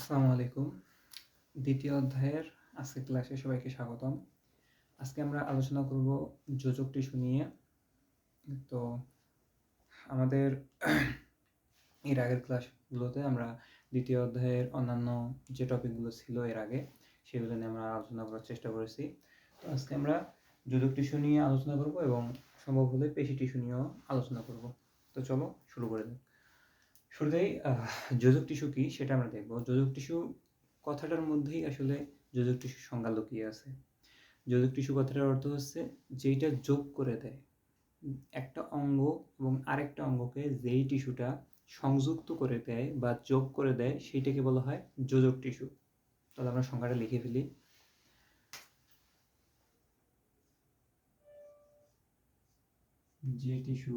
আসসালামু আলাইকুম। দ্বিতীয় অধ্যায়ের আজকে ক্লাসে সবাইকে স্বাগতম। আজকে আমরা আলোচনা করব যোজক টিস্যু নিয়ে। তো আমাদের এর আগের ক্লাসগুলোতে আমরা দ্বিতীয় অধ্যায়ের অন্যান্য যে টপিকগুলো ছিল এর আগে, সেগুলো নিয়ে আমরা আলোচনা করার চেষ্টা করেছি। তো আজকে আমরা যোজক টিস্যু নিয়ে আলোচনা করব এবং সম্ভব হলে পেশি টিস্যু নিয়েও আলোচনা করব। তো চলো শুরু করে দিই। শুরুতেই যোজক টিস্যু কি সেটা আমরা দেখব। যোজক টিস্যু কথাটার মধ্যেই আসলে যোজক টিস্যু সংজ্ঞা লুকিয়ে আছে। যোজক টিস্যু কথাটার অর্থ হচ্ছে যেইটা যোগ করে দেয়। একটা অঙ্গ এবং আরেকটা অঙ্গকে যেই টিস্যুটা সংযুক্ত করে দেয় বা যোগ করে দেয় সেইটাকে বলা হয় যোজক টিস্যু। তাহলে আমরা সংজ্ঞাটা লিখে ফেলি। যে টিস্যু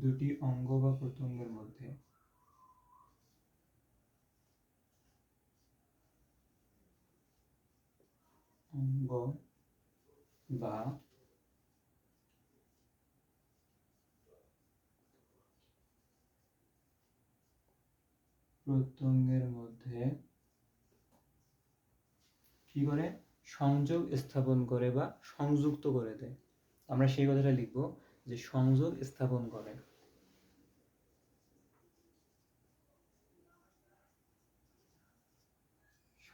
দুটি অঙ্গ বা প্রত্যঙ্গের মধ্যে। অঙ্গ বা প্রত্যঙ্গের মধ্যে কি করে? সংযোগ স্থাপন করে বা সংযুক্ত করে দেয়। আমরা সেই কথাটা লিখব যে সংযোগ স্থাপন করে।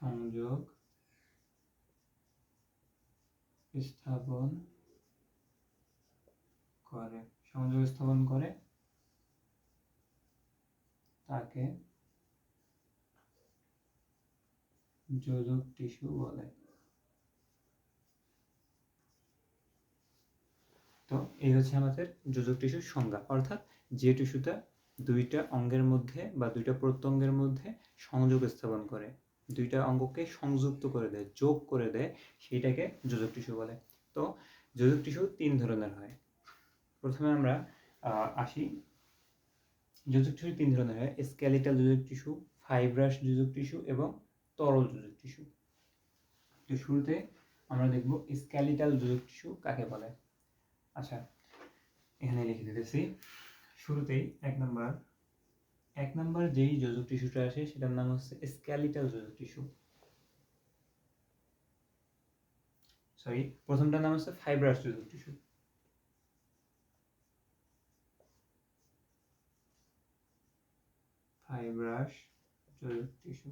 সংযোগ স্থাপন করে, সংযোগ স্থাপন করে তাকে যোজক টিস্যু বলে। তো এই হচ্ছে আমাদের যোজক টিস্যুর সংজ্ঞা। অর্থাৎ যে টিস্যুটা দুইটা অঙ্গের মধ্যে বা দুইটা প্রত্যঙ্গের মধ্যে সংযোগ স্থাপন করে দুইটা অঙ্গকে সংযুক্ত করে দেয়, যোগ করে দেয়, সেইটাকে যোজক টিস্যু বলে। তো যোজক টিস্যু তিন ধরনের হয়। প্রথমে আমরা আসি। যোজক টিস্যু তিন ধরনের হয়। স্কেলিটাল যোজক টিস্যু ফাইব্রাস যোজক টিস্যু এবং তরল যোজক টিস্যু। তো শুরুতে আমরা দেখব স্কেলিটাল যোজক টিস্যু কাকে বলে। আচ্ছা এখানে লিখে দিতেছি। শুরুতেই এক নাম্বার এক নাম্বার যেই যোজক টিস্যুটা আসে, সেটার নাম হচ্ছে স্ক্যালিটাল যোজক টিস্যু সরি প্রথমটার নাম হচ্ছে ফাইব্রাস যোজক টিস্যু ফাইব্রাস যোজক টিস্যু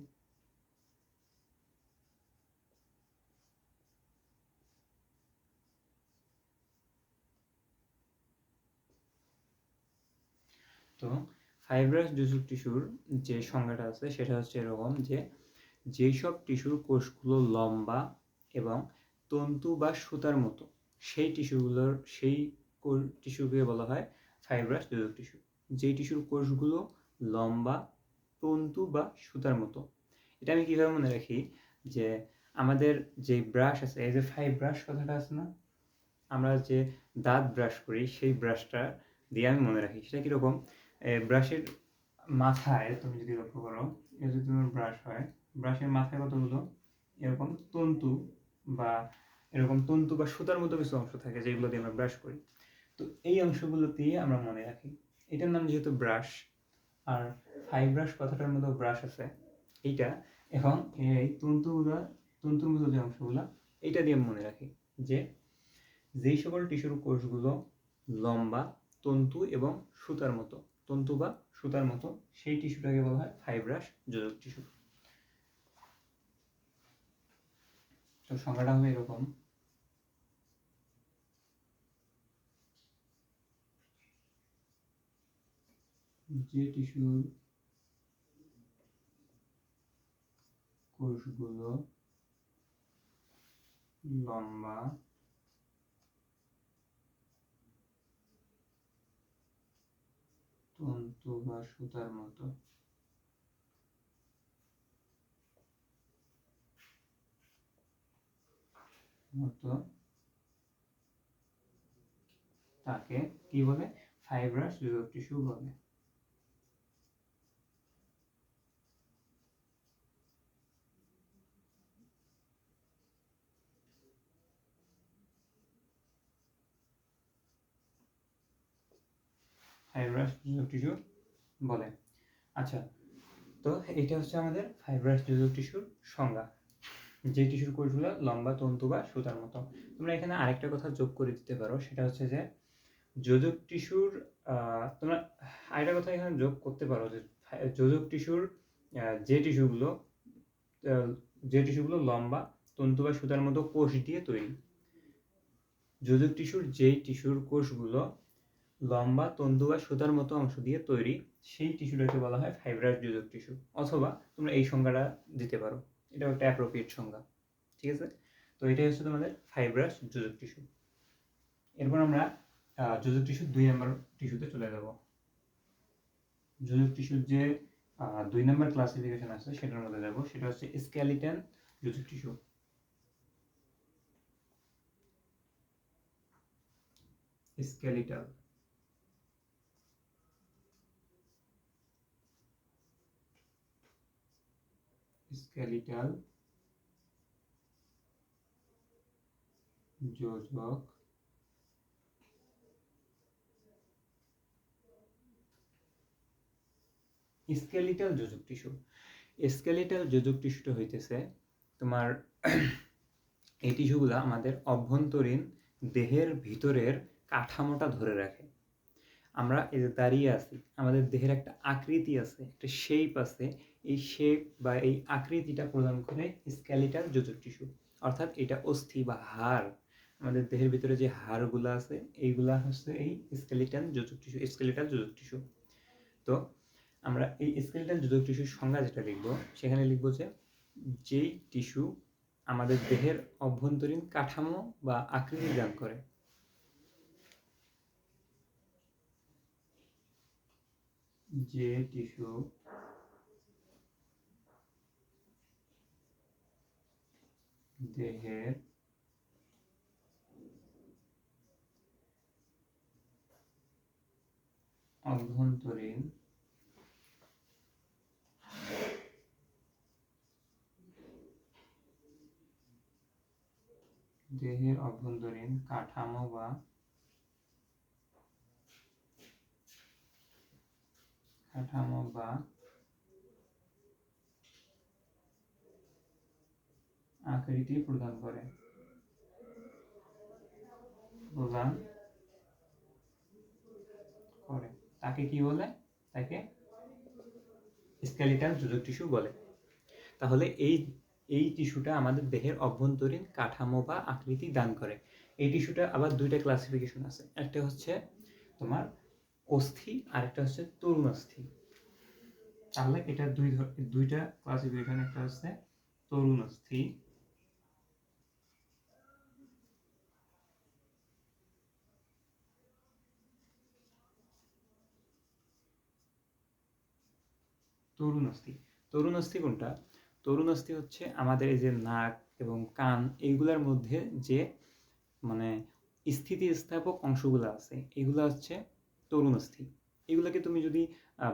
তো ফাইব্রাস যোজক টিস্যুর যে সংজ্ঞাটা আছে, সেটা হচ্ছে এরকম যে যেই সব টিস্যুর কোষগুলো লম্বা এবং তন্তু বা সুতার মতো, সেই টিস্যুগুলোর, সেই টিস্যুকে বলা হয় ফাইব্রাস যোজক টিস্যু। যেই টিস্যুর কোষগুলো লম্বা, তন্তু বা সুতার মতো। এটা আমি কীভাবে মনে রাখি? যে আমাদের যে ব্রাশ আছে, এই যে ফাইভ ব্রাশ কথাটা আছে না? আমরা যে দাঁত ব্রাশ করি, সেই ব্রাশটা দিয়ে আমি মনে রাখি। সেটা কীরকম? ব্রাশের মাথায় তুমি যদি লক্ষ্য করো এটা যদি তোমার ব্রাশ হয়, ব্রাশের মাথায় কতগুলো? এরকম তন্তু বা এরকম তন্তু বা সুতার মতো কিছু অংশ থাকে যেগুলো দিয়ে আমরা ব্রাশ করি। তো এই অংশগুলো দিয়ে আমরা মনে রাখি। এটার নাম যেহেতু ব্রাশ, আর ফাইভ ব্রাশ কথাটার মতো ব্রাশ আছে, এইটা এখন এই তন্তুগুলো, তন্তুর মতো যে অংশগুলো, এইটা দিয়ে মনে রাখি যে যেই সকল টিস্যুর কোষগুলো লম্বা, তন্তু এবং সুতার মতো তন্তু বা সুতার মতো, সেই টিস্যুটাকে বলা হয় ফাইব্রাস যোজক টিস্যু। তো সংখ্যাটা হবে এরকম। যে টিস্যুর কোষগুলো লম্বা তন্তু বা সুতার মতো। মতো। তাকে কি বলে? ফাইব্রাস যোজক টিস্যু বলে। ফাইব্রাস যোজক টিস্যু বলে। আচ্ছা তো এটা হচ্ছে আমাদের ফাইব্রাস যোজক টিস্যুর সংজ্ঞা। যে টিস্যুর কোষগুলো লম্বা, তন্তু বা সুতার মতো। তোমরা এখানে আরেকটা কথা যোগ করে দিতে পারো, সেটা হচ্ছে যে যোজক টিস্যুর তোমরা আরেকটা কথা এখানে যোগ করতে পারো যে যোজক টিস্যুর যে টিস্যুগুলো যে টিস্যুগুলো লম্বা, তন্তু বা সুতার মতো কোষ দিয়ে তৈরি। যোজক টিস্যুর যেই টিস্যুর কোষগুলো লম্বা তন্তু বা সুতার মতো অংশ দিয়ে তৈরি সেই টিস্যুটাকে বলা হয় ফাইব্রাস যোজক টিস্যু, অথবা তোমরা এই সংজ্ঞাটা দিতে পারো। এটাও একটা অ্যাপ্রোপ্রিয়েট সংজ্ঞা, ঠিক আছে? তো এটাই হচ্ছে তোমাদের ফাইব্রাস যোজক টিস্যু। এরপর আমরা যোজক টিস্যুর দুই নম্বর টিস্যুতে চলে যাব। যোজক টিস্যুর যে দুই নম্বর ক্লাসিফিকেশন আছে, সেটার মধ্যে যাব। সেটা হচ্ছে স্কেলিটন যোজক টিস্যু। স্কেলিটাল স্কেলিটাল যোজক স্কেলিটাল যোজক টিস্যু। স্কেলিটাল যোজক টিস্যুটা হইতেছে তোমার এই টিস্যুগুলো আমাদের অভ্যন্তরীণ দেহের ভিতরের কাঠামোটা ধরে রাখে। আমরা এই যে দাঁড়িয়ে আছি, আমাদের দেহের একটা আকৃতি আছে, একটা শেপ আছে এই শেপ বা এই আকৃতিটা প্রদান করে স্কেলিটাল যোজক টিস্যু অর্থাৎ এটা অস্থি বা হাড়, আমাদের দেহের ভিতরে যে হাড়গুলো আছে, এইগুলা হচ্ছে এই স্কেলিটাল যোজক টিস্যু স্কেলিটাল যোজক টিস্যু তো আমরা এই স্কেলিটাল যোজক টিস্যুর সংজ্ঞা যেটা লিখব, সেখানে লিখব যে যেই টিস্যু আমাদের দেহের অভ্যন্তরীণ কাঠামো বা আকৃতি দান করে। যে টিস্যু দেহের অভ্যন্তরীণ। দেহের অভ্যন্তরীণ কাঠামো বা কাঠামো বা আকৃতি প্রদান করে প্রদান করে তাকে কি বলে তাকে স্কেলিটাল যোজক টিস্যু বলে তাহলে এই এই টিস্যুটা আমাদের দেহের অভ্যন্তরীণ কাঠামো বা আকৃতি দান করে এই টিস্যুটা আবার দুইটা ক্লাসিফিকেশন আছে একটা হচ্ছে তোমার অস্থি আর একটা হচ্ছে তরুণ অস্থি তাহলে এটা দুই দুইটা ক্লাসিফিকেশন একটা হচ্ছে তরুণ তরুণ অস্থি তরুণ অস্থি কোনটা? তরুণ অস্থি হচ্ছে আমাদের এই যে নাক এবং কান এইগুলোর মধ্যে যে মানে স্থিতিস্থাপক অংশগুলো আছে, এগুলো হচ্ছে তরুণ অস্থি এগুলোকে তুমি যদি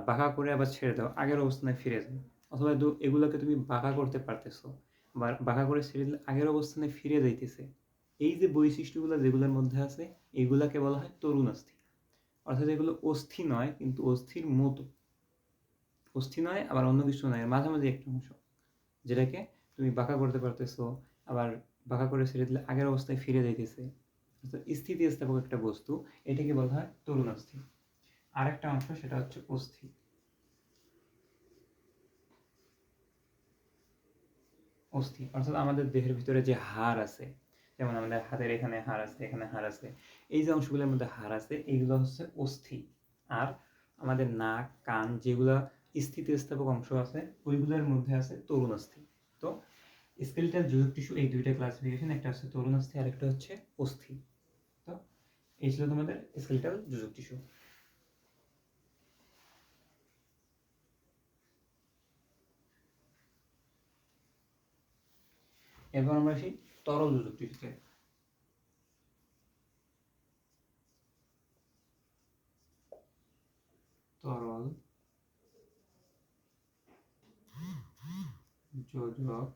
বাঁকা করে আবার ছেড়ে দাও, আগের অবস্থানে ফিরে যায় অথবা এগুলোকে তুমি বাঁকা করতে পারতেছো, বা বাঁকা করে ছেড়ে দিলে আগের অবস্থানে ফিরে যাইতেছে। এই যে বৈশিষ্ট্যগুলো যেগুলোর মধ্যে আছে, এগুলাকে বলা হয় তরুণ অস্থি অর্থাৎ এগুলো অস্থি নয়, কিন্তু অস্থির মতো। অস্থি নয়, আবার অন্য কিছু নয় মাঝামাঝি একটা অংশ। যেটাকে তুমি বাঁকা করতে পারতেছো, আবার বাঁকা করে ছেড়ে দিলে আগের অবস্থায় ফিরে যাইতেছে। স্থিতিস্থাপক একটা বস্তু, এটাকে বলা হয় তরুণ অস্থি আরেকটা অংশ, সেটা হচ্ছে অস্থি। অস্থি, অর্থাৎ আমাদের দেহের ভিতরে যে হাড় আছে, যেমন আমাদের হাতের এখানে হাড় আছে, এখানে হাড় আছে, এই যে অংশগুলোর মধ্যে হাড় আছে এইগুলো হচ্ছে অস্থি। আর আমাদের নাক, কান যেগুলো স্থিতিস্থাপক অংশ আছে ওইগুলোর মধ্যে আছে তরুণ অস্থি তো স্কেলিটাল যোজক টিস্যু এই দুইটা ক্লাসিফিকেশন একটা হচ্ছে তরুণ অস্থি আর একটা হচ্ছে অস্থি। তো এই ছিল তোমাদের স্কেলিটাল যোজক টিস্যু। এরপর আমরা আসি তরল যোজক টিস্যুতে। তরল যোজক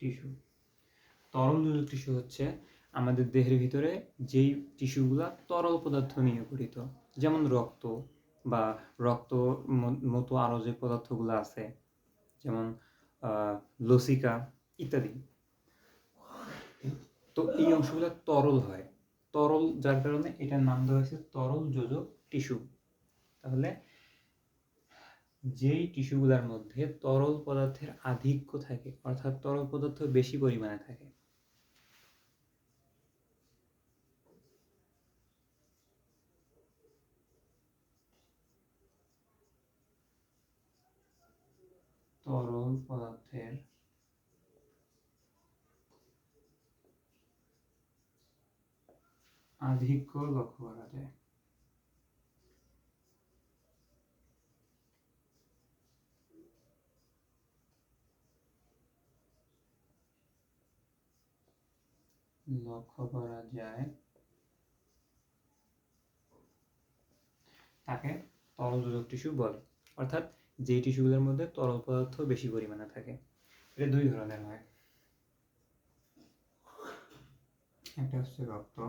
টিস্যু। তরল যোজক টিস্যু হচ্ছে আমাদের দেহের ভিতরে যেই টিস্যুগুলা তরল পদার্থ নিয়ে গঠিত। যেমন রক্ত বা রক্ত মতো আরও যে পদার্থগুলো আছে, যেমন লসিকা ইত্যাদি। তো এই অংশগুলো তরল হয়। তরল যার কারণে এটার নাম দেওয়া হয়েছে তরল যোজক টিস্যু। তাহলে যেই টিস্যুগুলোর মধ্যে তরল পদার্থের আধিক্য থাকে, অর্থাৎ তরল পদার্থ বেশি পরিমাণে থাকে। তরল পদার্থের আধিক্য লক্ষ্য করা যায়। লক্ষ্য করা যায়। তাকে তরল যোজক টিস্যু বলে। অর্থাৎ যে টিস্যুগুলোর মধ্যে তরল পদার্থ বেশি পরিমাণে থাকে। এটা দুই ধরনের হয়। একটা হচ্ছে রক্ত।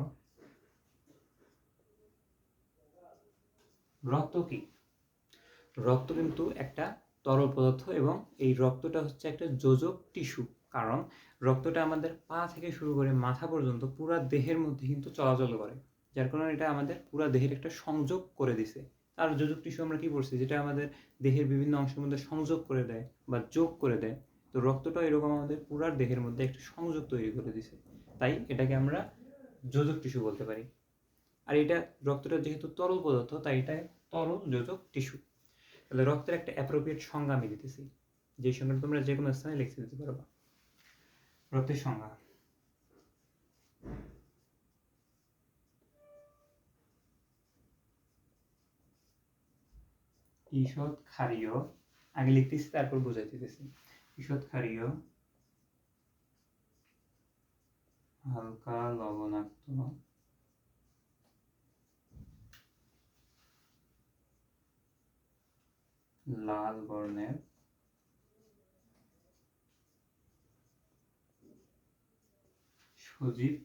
রক্ত কি? রক্ত কিন্তু একটা তরল পদার্থ এবং এই রক্তটা হচ্ছে একটা যোজক টিস্যু কারণ রক্তটা আমাদের পা থেকে শুরু করে মাথা পর্যন্ত পুরো দেহের মধ্যে কিন্তু চলাচল করে, যার কারণে এটা আমাদের পুরো দেহের একটা সংযোগ করে দিছে। আর যোজক টিস্যু আমরা কি বলছি যেটা আমাদের দেহের বিভিন্ন অংশের মধ্যে সংযোগ করে দেয় বা যোগ করে দেয়, তো রক্তটা এরকম আমাদের পুরো দেহের মধ্যে একটা সংযোগ তৈরি করে দিছে। তাই এটাকে আমরা যোজক টিস্যু বলতে পারি। আর এটা রক্তটা যেহেতু তরল পদার্থ, তাই এটা তরল যোজক টিস্যু। তাহলে রক্তের একটা অ্যাপ্রোপ্রিয়েট সংজ্ঞা আমি দিতেছি। যে সংজ্ঞাটা তোমরা যে কোনো স্থানে লিখে দিতে পারবা। রক্তের সংজ্ঞা ঈষৎ ক্ষারীয়, আগে লিখতেছি, তারপর বোঝাই দিতেছি ঈষৎ ক্ষারীয়, হালকা লবণাক্ত। লাল বর্ণের সজীব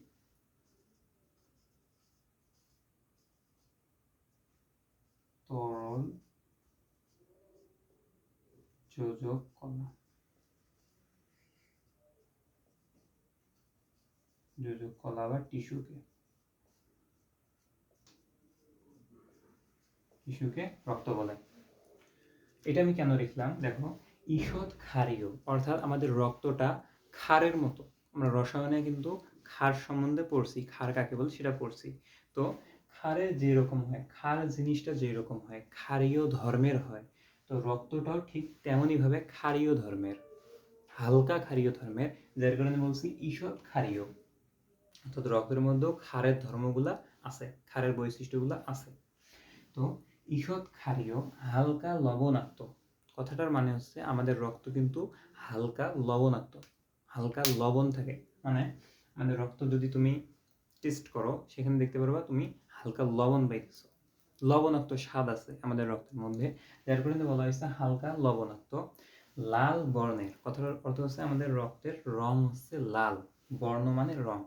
তরল যোজক কলা যোজক কলা বা টিস্যুকে। টিস্যুকে রক্ত বলে। এটা আমি কেন লিখলাম? দেখো, ঈষৎ ক্ষারীয়, অর্থাৎ আমাদের রক্তটা ক্ষারের মতো। আমরা রসায়নে কিন্তু ক্ষার সম্বন্ধে পড়ছি ক্ষার কাকে বলে সেটা পড়ছি। তো ক্ষারের যেরকম হয় ক্ষার জিনিসটা যেরকম হয়, ক্ষারীয় ধর্মের হয়, তো রক্তটাও ঠিক তেমনইভাবে ক্ষারীয় ধর্মের, হালকা ক্ষারীয় ধর্মের, যার কারণে বলছি ঈষৎ ক্ষারীয়। অর্থাৎ রক্তের মধ্যেও ক্ষারের ধর্মগুলা আছে, ক্ষারের বৈশিষ্ট্যগুলো আছে। তো ঈষৎ ক্ষারীয়, হালকা লবণাক্ত, কথাটার মানে হচ্ছে আমাদের রক্ত কিন্তু হালকা লবণাক্ত, হালকা লবণ থাকে মানে আমাদের রক্ত যদি তুমি টেস্ট করো, সেখানে দেখতে পারবা তুমি হালকা লবণ পাইতেছ। লবণাক্ত স্বাদ আছে আমাদের রক্তের মধ্যে। যার কারণে বলা হয়েছে হালকা লবণাক্ত, লাল বর্ণের। কথাটার অর্থ হচ্ছে আমাদের রক্তের রং হচ্ছে লাল। বর্ণ মানে রং।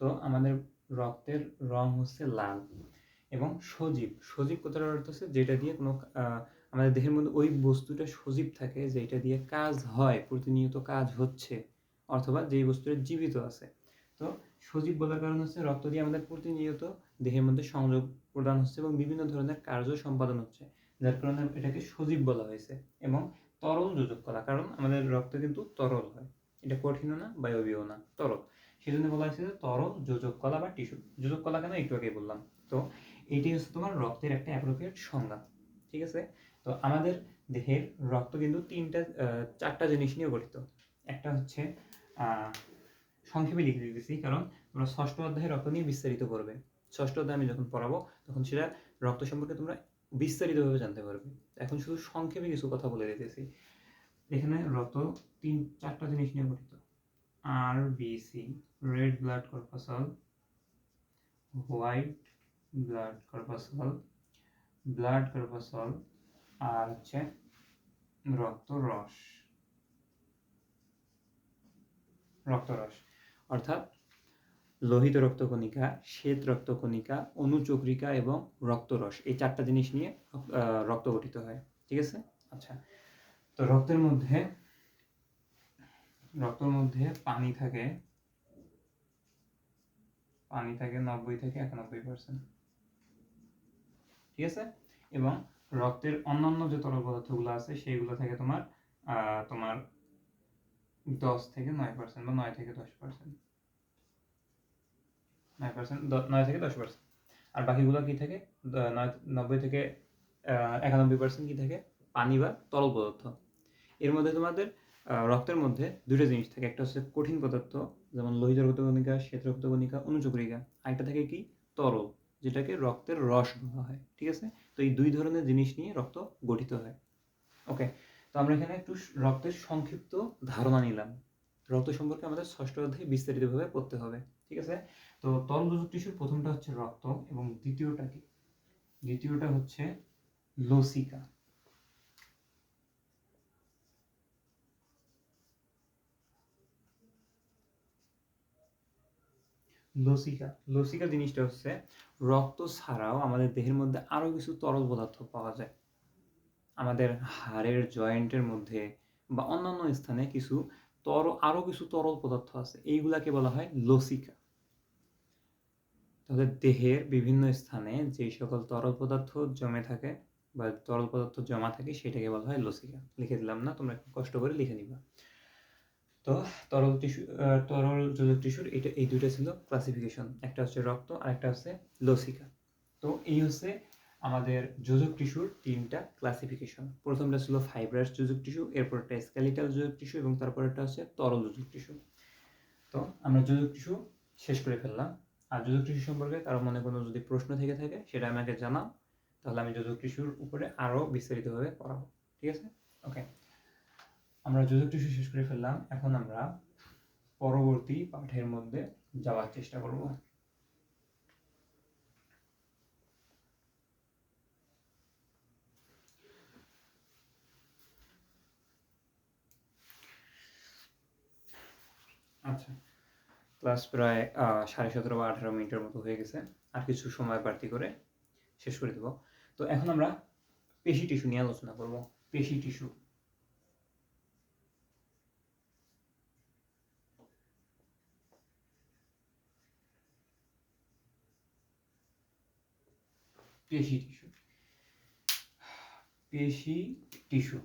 তো আমাদের রক্তের রং হচ্ছে লাল এবং সজীব। সজীব কথাটার অর্থ হচ্ছে যেটা দিয়ে কোনো আমাদের দেহের মধ্যে ওই বস্তুটা সজীব থাকে যেটা দিয়ে কাজ হয়, প্রতিনিয়ত কাজ হচ্ছে, অথবা যেই বস্তুটা জীবিত আছে। তো সজীব বলার কারণ হচ্ছে রক্ত দিয়ে আমাদের প্রতিনিয়ত দেহের মধ্যে সংযোগ প্রদান হচ্ছে এবং বিভিন্ন ধরনের কার্য সম্পাদন হচ্ছে, যার কারণে এটাকে সজীব বলা হয়েছে এবং তরল যোজক কলা কারণ আমাদের রক্ত কিন্তু তরল হয়। এটা কঠিনও না বায়বীয় না, তরল। সেই জন্য বলা হয়েছে যে তরল যোজক কলা বা টিস্যু, যোজক কলা কেন একটু আগে বললাম? তো এইটি হচ্ছে তোমার রক্তের একটা অ্যাপ্রোপ্রিয়েট সংজ্ঞা, ঠিক আছে? তো আমাদের দেহের রক্ত কিন্তু তিনটা চারটা জিনিস নিয়ে গঠিত। একটা হচ্ছে সংক্ষেপে লিখে দিতেছি, কারণ তোমরা ষষ্ঠ অধ্যায়ে রক্ত নিয়ে বিস্তারিত পড়বে। ষষ্ঠ অধ্যায়ে আমি যখন পড়াবো, তখন সেটা রক্ত সম্পর্কে তোমরা বিস্তারিতভাবে জানতে পারবে। এখন শুধু সংক্ষেপে কিছু কথা বলে দিতেছি। এখানে রক্ত তিন, চারটা জিনিস নিয়ে গঠিত। R B C red blood corpuscle white blood corpuscle blood corpuscle আর হচ্ছে রক্ত রক্তরস রক্তরস অর্থাৎ লোহিত রক্তকণিকা, শ্বেত রক্তকণিকা, অনুচক্রিকা এবং রক্তরস। এই চারটা জিনিস নিয়ে রক্ত গঠিত হয়। ঠিক আছে? আচ্ছা। তো রক্তের মধ্যে রক্তের মধ্যে পানি থাকে। পানি থাকে নব্বই থেকে একানব্বই পার্সেন্ট ঠিক আছে? এবং রক্তের অন্যান্য যে তরল পদার্থগুলো আছে, সেইগুলো থেকে তোমার তোমার দশ থেকে নয় পার্সেন্ট বা নয় থেকে দশ পার্সেন্ট নয় পার্সেন্ট নয় থেকে দশ পার্সেন্ট আর বাকিগুলো কি থাকে? নয়, নব্বই থেকে একানব্বই পার্সেন্ট কি থাকে? পানি বা তরল পদার্থ। এর মধ্যে তোমাদের রক্তের মধ্যে দুটো জিনিস থাকে। একটা হচ্ছে কঠিন পদার্থ, যেমন লোহিত রক্তকণিকা শ্বেত রক্তকণিকা অনুচক্রিকা আরেকটা থাকে কি? তরল, যেটাকে রক্তের রস বলা হয়। ঠিক আছে? তো এই দুই ধরনের জিনিস নিয়ে রক্ত গঠিত হয়। ওকে তো আমরা এখানে একটু রক্তের সংক্ষিপ্ত ধারণা নিলাম। রক্ত সম্পর্কে আমাদের ষষ্ঠ অধ্যায়ে বিস্তারিতভাবে পড়তে হবে, ঠিক আছে? তো তরল টিস্যুর প্রথমটা হচ্ছে রক্ত এবং দ্বিতীয়টা কি? দ্বিতীয়টা হচ্ছে লসিকা। লসিকা লসিকা জিনিসটা হচ্ছে রক্ত ছাড়াও আমাদের দেহের মধ্যে আরও কিছু তরল পদার্থ পাওয়া যায়। আমাদের হাড়ের জয়েন্টের মধ্যে বা অন্যান্য স্থানে কিছু তর, আরও কিছু তরল পদার্থ আছে। এইগুলাকে বলা হয় লসিকা। তাহলে দেহের বিভিন্ন স্থানে যে সকল তরল পদার্থ জমে থাকে বা তরল পদার্থ জমা থাকে, সেটাকে বলা হয় লসিকা। লিখে দিলাম না, তোমরা একটু কষ্ট করে লিখে নিবা। তো তরল টিস্যু তরল যোজক টিস্যুর এটা, এই দুইটা ছিল ক্লাসিফিকেশন একটা হচ্ছে রক্ত আর একটা হচ্ছে লসিকা। তো এই হচ্ছে আমাদের যোজক টিস্যুর তিনটা ক্লাসিফিকেশন প্রথমটা ছিল ফাইব্রাস যোজক টিস্যু, এরপরটা স্কেলিটাল যোজক টিস্যু এবং তারপরেরটা হচ্ছে তরল যোজক টিস্যু। তো আমরা যোজক টিস্যু শেষ করে ফেললাম। আর যোজক টিস্যু সম্পর্কে কারও মনে কোনো যদি প্রশ্ন থেকে থাকে, সেটা আমাকে জানাও। তাহলে আমি যোজক টিস্যুর উপরে আরও বিস্তারিতভাবে পড়াবো। ঠিক আছে? ওকে আমরা যোজক টিস্যু শেষ করে ফেললাম। এখন আমরা পরবর্তী পাঠের মধ্যে যাওয়ার চেষ্টা করব। আচ্ছা। ক্লাস প্রায় সাড়ে সতেরো বা আঠারো মিনিটের মতো হয়ে গেছে। আর কিছু সময় বাড়তি করে শেষ করে দেবো। তো এখন আমরা পেশি টিস্যু নিয়ে আলোচনা করব। পেশি টিস্যু। পেশি টিস্যু। পেশি টিস্যু।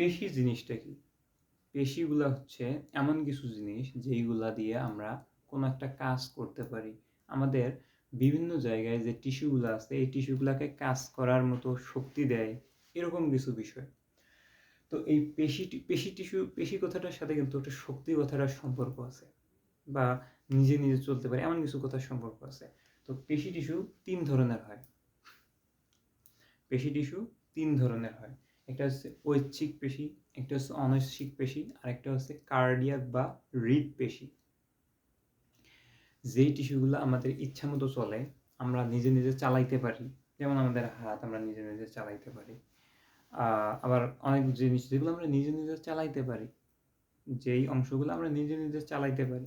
পেশি জিনিসটা কি? পেশিগুলা হচ্ছে এমন কিছু জিনিস যেইগুলা দিয়ে আমরা কোনো একটা কাজ করতে পারি। আমাদের বিভিন্ন জায়গায় যে টিস্যুগুলো আছে, এই টিস্যুগুলোকে কাজ করার মতো শক্তি দেয়, এরকম কিছু বিষয়। তো এই পেশি পেশি টিস্যু, পেশি কথাটার সাথে কিন্তু একটা শক্তি কথাটার সম্পর্ক আছে বা নিজে নিজে চলতে পারে, এমন কিছু কথার সম্পর্ক আছে। তো পেশি টিস্যু তিন ধরনের হয়। পেশি টিস্যু তিন ধরনের হয়। একটা হচ্ছে ঐচ্ছিক পেশি, একটা হচ্ছে অনৈচ্ছিক পেশি, আর একটা হচ্ছে কার্ডিয়াক বা হৃদ পেশি। যেই টিস্যুগুলো আমাদের ইচ্ছা মতো চলে, আমরা নিজে নিজে চালাইতে পারি। যেমন আমাদের হাত, আমরা নিজে নিজে চালাইতে পারি। আবার অনেক জিনিস যেগুলো আমরা নিজে নিজে চালাইতে পারি, যেই অংশগুলো আমরা নিজে নিজে চালাইতে পারি,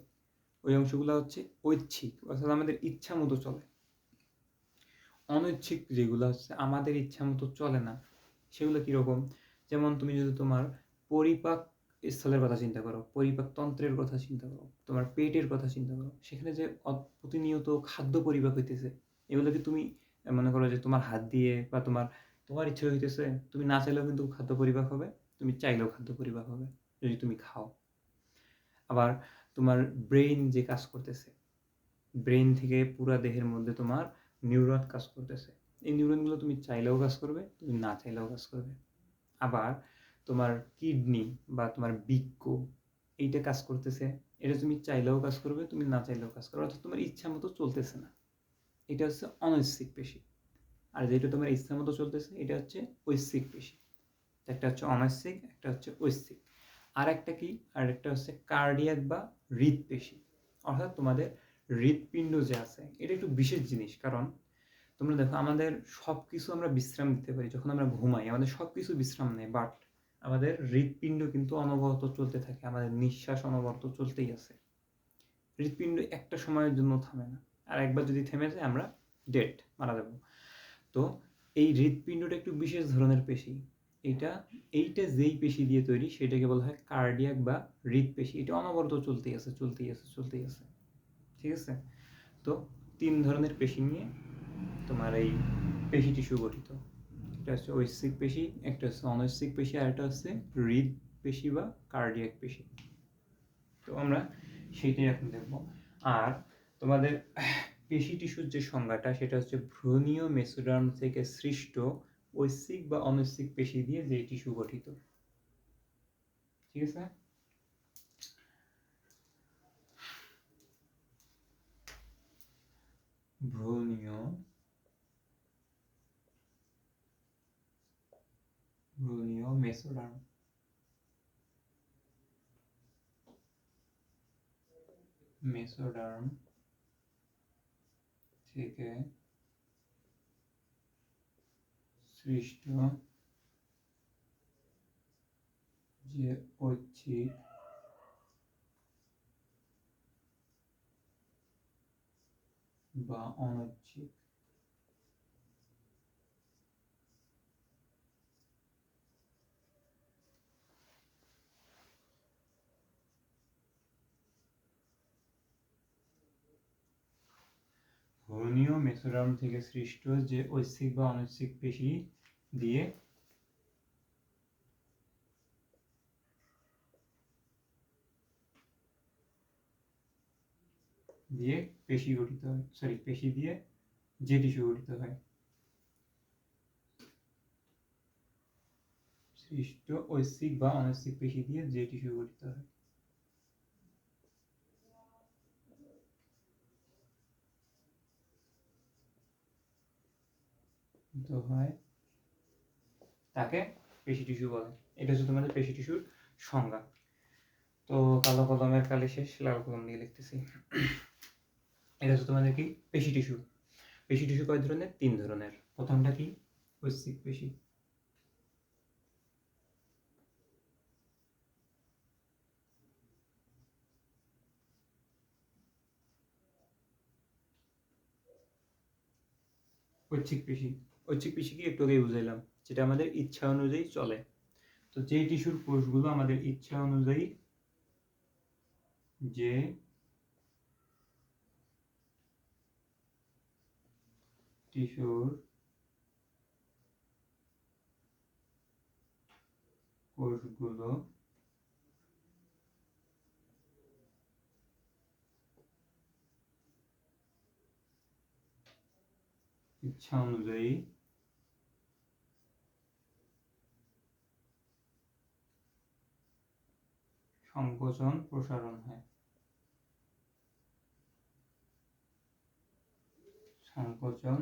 ওই অংশগুলো হচ্ছে ঐচ্ছিক, অর্থাৎ আমাদের ইচ্ছা মতো চলে। অনৈচ্ছিক যেগুলো হচ্ছে আমাদের ইচ্ছা মতো চলে না সেগুলো কীরকম? যেমন তুমি যদি তোমার পরিপাক স্থলের কথা চিন্তা করো, পরিপাক তন্ত্রের কথা চিন্তা করো, তোমার পেটের কথা চিন্তা করো, সেখানে যে প্রতিনিয়ত খাদ্য পরিপাক হইতেছে, এগুলোকে তুমি মনে করো যে তোমার হাত দিয়ে বা তোমার তোমার ইচ্ছে হইতেছে, তুমি না চাইলেও কিন্তু খাদ্য পরিপাক হবে, তুমি চাইলেও খাদ্য পরিপাক হবে যদি তুমি খাও। আবার তোমার ব্রেইন যে কাজ করতেছে, ব্রেইন থেকে পুরা দেহের মধ্যে তোমার নিউরন কাজ করতেছে এই নিউরনগুলো তুমি চাইলেও কাজ করবে, তুমি না চাইলেও কাজ করবে। আবার তোমার কিডনি বা তোমার বৃক্ক এইটা কাজ করতেছে, এটা তুমি চাইলেও কাজ করবে, তুমি না চাইলেও কাজ করবে, অর্থাৎ তোমার ইচ্ছা মতো চলতেছে না। এটা হচ্ছে অনৈচ্ছিক পেশি। আর যেটা তোমার ইচ্ছা মতো চলতেছে, এটা হচ্ছে ঐচ্ছিক পেশি। একটা হচ্ছে অনৈচ্ছিক, একটা হচ্ছে ঐচ্ছিক। আর একটা কি? আর একটা হচ্ছে কার্ডিয়াক বা হৃদপেশি অর্থাৎ তোমাদের হৃদপিণ্ড যে আছে, এটা একটু বিশেষ জিনিস, কারণ তোমরা দেখো, আমাদের সব কিছু আমরা বিশ্রাম দিতে পারি যখন আমরা ঘুমাই। আমাদের সব কিছু বিশ্রাম নেয় বাট আমাদের হৃৎপিণ্ড কিন্তু অনবরত চলতে থাকে, আমাদের নিঃশ্বাস অনবরত চলতেই আছে। হৃৎপিণ্ড একটা সময়ের জন্য থামে না, আর একবার যদি থেমে যায় আমরা ডেট মারা যাব। তো এই হৃৎপিণ্ডটা একটু বিশেষ ধরনের পেশি। এটা, এইটা যেই পেশি দিয়ে তৈরি সেটাকে বলা হয় কার্ডিয়াক বা হৃৎপেশি এটা অনবরত চলতেই আছে চলতেই আছে চলতেই আছে। ঠিক আছে? তো তিন ধরনের পেশি নিয়ে তোমার এই পেশি টিস্যু গঠিত। একটা হচ্ছে ঐচ্ছিক পেশি, একটা হচ্ছে অনৈচ্ছিক পেশি, আর একটা হচ্ছে হৃদ পেশি বা কার্ডিয়াক পেশি। তো আমরা সেইটাই এখন দেখব। আর তোমাদের পেশি টিস্যুর যে সংজ্ঞাটা, সেটা হচ্ছে ভ্রূণীয় মেসোডার্ম থেকে সৃষ্ট ঐচ্ছিক বা অনৈচ্ছিক পেশি দিয়ে যে টিস্যু গঠিত। ঠিক আছে? ভ্রূণীয় ভ্রূণীয় মেসোডার্ম মেসোডার্ম থেকে সৃষ্ট যে ঐচ্ছিক বা অনৈচ্ছিক ভ্রূণীয় মেসোডার্ম থেকে সৃষ্ট যে ঐচ্ছিক বা অনৈচ্ছিক পেশি দিয়ে দিয়ে পেশি গঠিত হয়। সরি পেশি দিয়ে যে টিস্যু গঠিত হয়। সৃষ্ট ঐচ্ছিক বা অনৈচ্ছিক পেশি দিয়ে যে টিস্যু গঠিত হয়। হয় তাকে পেশি টিস্যু বলে। এটা হচ্ছে তোমাদের পেশি টিস্যুর সংজ্ঞা। তো কালো কলমের কালি শেষ, লাল কলম দিয়ে লিখতেছি। এটা হচ্ছে তোমাদের কি? পেশি টিস্যু। পেশি টিস্যু কয় ধরনের? তিন ধরনের। প্রথমটা কি? ঐচ্ছিক পেশি। ঐচ্ছিক পেশি। ঐচ্ছিক পেশি কি একটু আগেই বুঝাইলাম, যেটা আমাদের ইচ্ছা অনুযায়ী চলে। তো যে টিস্যুর কোষগুলো আমাদের ইচ্ছা অনুযায়ী যে টিস্যুর কোষগুলো ইচ্ছা অনুযায়ী সংকোচন প্রসারণ হয়। সংকোচন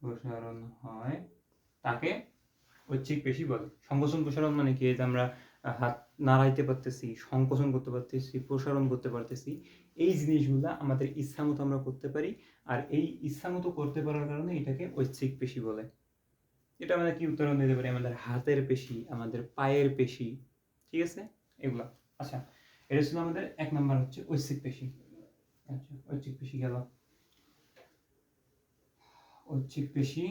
প্রসারণ হয় তাকে ঐচ্ছিক পেশি বলে। সংকোচন প্রসারণ মানে কি? যে আমরা হাত নাড়াইতে পারতেছি সংকোচন করতে পারতেছি প্রসারণ করতে পারতেছি এই জিনিসগুলো আমাদের ইচ্ছা মতো আমরা করতে পারি আর এই ইচ্ছা মতো করতে পারার কারণে এটাকে ঐচ্ছিক পেশি বলে। এটা আমরা কি উদাহরণ দিতে পারি? আমাদের হাতের পেশি, আমাদের পায়ের পেশি, ঠিক আছে? এগুলা। আচ্ছা এটা ছিল আমাদের এক নাম্বার হচ্ছে ঐচ্ছিক পেশি। আচ্ছা ঐচ্ছিক পেশি গেল। ঐচ্ছিক পেশি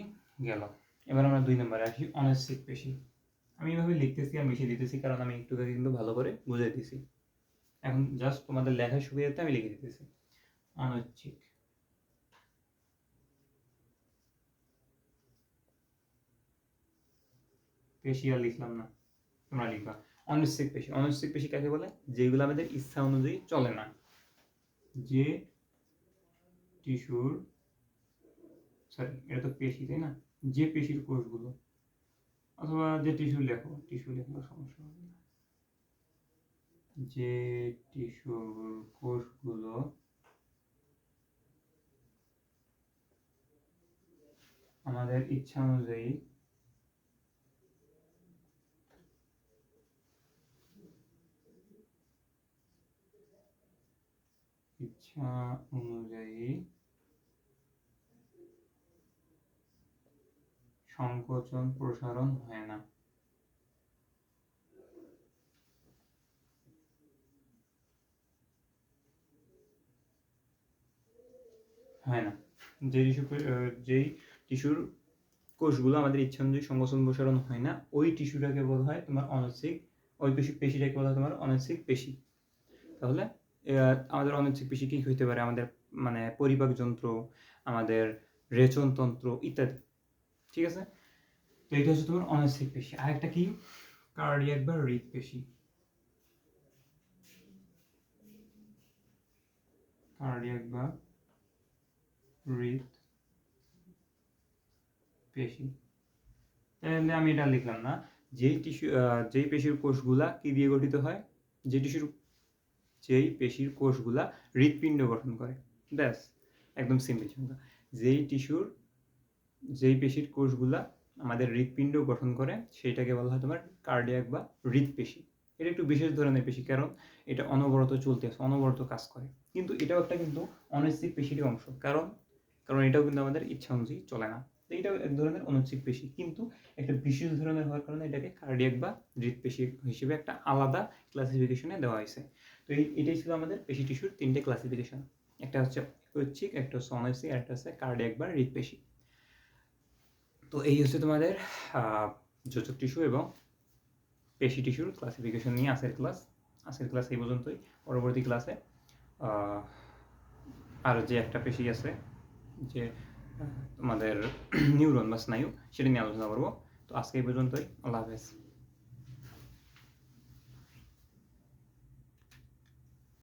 গেল। এবার আমরা দুই নম্বরে আসি অনৈচ্ছিক পেশি। আমি এভাবে লিখতেছি আর মিশিয়ে দিতেছি, কারণ আমি একটু কিন্তু ভালো করে বুঝাই দিছি এখন জাস্ট তোমাদের লেখার সুবিধাতে আমি লিখে দিতেছি। অনৈচ্ছিক পেশি আর লিখলাম না তোমরা লিখবা। অনৈচ্ছিক পেশি অনৈচ্ছিক পেশি কাকে বলে? যেগুলো আমাদের ইচ্ছা অনুযায়ী চলে না। যে টিস্যুর সরি এটা তো পেশি তাই না? যে পেশির কোষগুলো অথবা যে টিস্যু লেখো টিস্যু লেখলে সমস্যা হবে না। যে টিস্যুর কোষগুলো আমাদের ইচ্ছা অনুযায়ী ইচ্ছা অনুযায়ী সংকোচন প্রসারণ হয় না। হয় না। যে টিস্যু যেই টিস্যুর কোষগুলো আমাদের ইচ্ছা অনুযায়ী সংকোচন প্রসারণ হয় না, ওই টিস্যুটাকে বলা হয় তোমার অনৈচ্ছিক, ওই পেশি পেশিটাকে বলা হয় তোমার অনৈচ্ছিক পেশি। তাহলে আমাদের অনৈচ্ছিক পেশি কী হইতে পারে? আমাদের মানে পরিপাক যন্ত্র, আমাদের রেচনতন্ত্র ইত্যাদি। ঠিক আছে? তো এটা হচ্ছে তোমার অনৈচ্ছিক পেশি। আরেকটা কি? কার্ডিয়াক বা হৃদ পেশি। কার্ডিয়াক বা হৃদ পেশি। তাহলে আমি এটা লিখলাম না। যেই টিস্যু যেই পেশির কোষগুলা কি দিয়ে গঠিত হয়? যে টিস্যুর যেই পেশির কোষগুলা হৃৎপিণ্ড গঠন করে। ব্যাস, একদম সিম্পল সংখ্যা যেই টিস্যুর যেই পেশির কোষগুলা আমাদের হৃৎপিণ্ড গঠন করে, সেইটাকে বলা হয় তোমার কার্ডিয়াক বা হৃদপেশি এটা একটু বিশেষ ধরনের পেশি, কারণ এটা অনবরত চলতে আছে, অনবরত কাজ করে। কিন্তু এটাও একটা কিন্তু অনৈচ্ছিক পেশিরই অংশ। কারণ কারণ এটাও কিন্তু আমাদের ইচ্ছা অনুযায়ী চলে না। তো এটাও এক ধরনের অনৈচ্ছিক পেশি। কিন্তু একটা বিশেষ ধরনের হওয়ার কারণে এটাকে কার্ডিয়াক বা হৃদপেশি হিসেবে একটা আলাদা ক্লাসিফিকেশনে দেওয়া হয়েছে। তো এটাই ছিল আমাদের পেশি টিস্যুর তিনটে ক্লাসিফিকেশন একটা হচ্ছে ঐচ্ছিক একটা হচ্ছে অনৈচ্ছিক একটা হচ্ছে কার্ডিয়াক বা হৃদপেশি তো এই হচ্ছে তোমাদের যোজক টিস্যু এবং পেশি টিস্যুর ক্লাসিফিকেশন নিয়ে আজকের ক্লাস আজকের ক্লাস এই পর্যন্তই। পরবর্তী ক্লাসে আর যে একটা পেশি আছে যে আহ, আমাদের নিউরন বা স্নায়ু সেটা নিয়ে আলোচনা করব। তো আজকে এই পর্যন্তই। আল্লাহ হাফেজ।